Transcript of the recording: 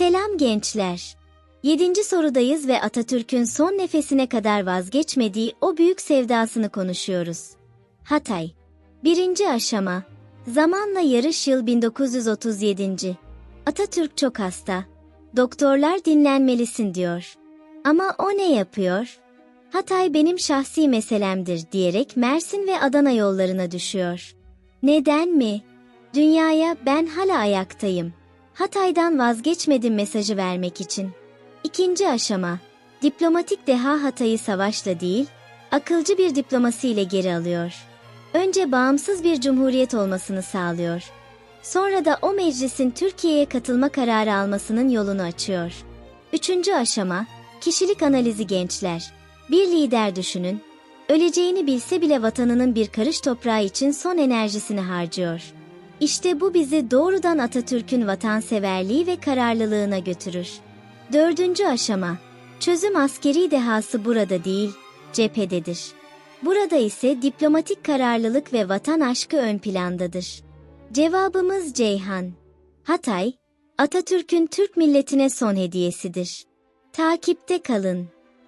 Selam gençler. Yedinci sorudayız ve Atatürk'ün son nefesine kadar vazgeçmediği o büyük sevdasını konuşuyoruz. Hatay. Birinci aşama. Zamanla yarış yıl 1937. Atatürk çok hasta. Doktorlar dinlenmelisin diyor. Ama o ne yapıyor? Hatay benim şahsi meselemdir diyerek Mersin ve Adana yollarına düşüyor. Neden mi? Dünyaya ben hala ayaktayım. Hatay'dan vazgeçmedim mesajı vermek için. İkinci aşama. Diplomatik deha Hatay'ı savaşla değil, akılcı bir diplomasi ile geri alıyor. Önce bağımsız bir cumhuriyet olmasını sağlıyor. Sonra da o meclisin Türkiye'ye katılma kararı almasının yolunu açıyor. Üçüncü aşama, kişilik analizi gençler. Bir lider düşünün, öleceğini bilse bile vatanının bir karış toprağı için son enerjisini harcıyor. İşte bu bizi doğrudan Atatürk'ün vatanseverliği ve kararlılığına götürür. Dördüncü aşama, çözüm askeri dehası burada değil, cephededir. Burada ise diplomatik kararlılık ve vatan aşkı ön plandadır. Cevabımız Ceyhan. Hatay, Atatürk'ün Türk milletine son hediyesidir. Takipte kalın.